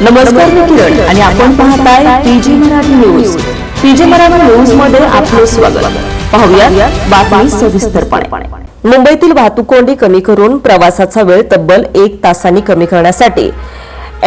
नमस्कार मी किरण आणि आपण पाहताय PG Marathi news. PG Marathi न्यूजमध्ये आपले स्वागत. पाहूया बातमी सविस्तरपणे. मुंबईतील वाहतूक कोंडी कमी करून प्रवासाचा वेळ तब्बल एक तासांनी कमी करण्यासाठी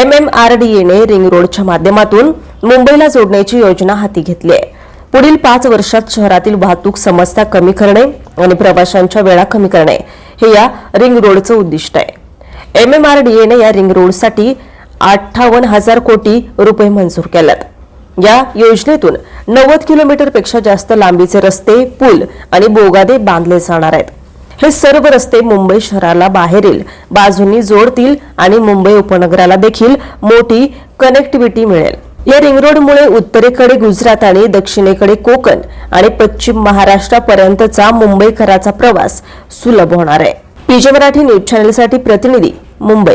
एम एम आर डी एने रिंग रोडच्या माध्यमातून मुंबईला जोडण्याची योजना हाती घेतली आहे. पुढील पाच वर्षात शहरातील वाहतूक समस्या कमी करणे आणि प्रवाशांच्या वेळा कमी करणे हे या रिंग रोडचं उद्दिष्ट आहे. एम एम आर डी एने या रिंग रोडसाठी अठ्ठावन्न हजार कोटी रुपये मंजूर केल्यात. या योजनेतून नव्वद किलोमीटरपेक्षा जास्त लांबीचे रस्ते पूल आणि बोगादे बांधले जाणार आहेत. हे सर्व रस्ते मुंबई शहराला बाहेरील बाजूंनी जोडतील आणि मुंबई उपनगराला देखील मोठी कनेक्टिव्हिटी मिळेल. या रिंग रोडमुळे उत्तरेकडे गुजरात आणि दक्षिणेकडे कोकण आणि पश्चिम महाराष्ट्रापर्यंतचा मुंबईकराचा प्रवास सुलभ होणार आहे. पीजे मराठी न्यूज चॅनेलसाठी प्रतिनिधी मुंबई.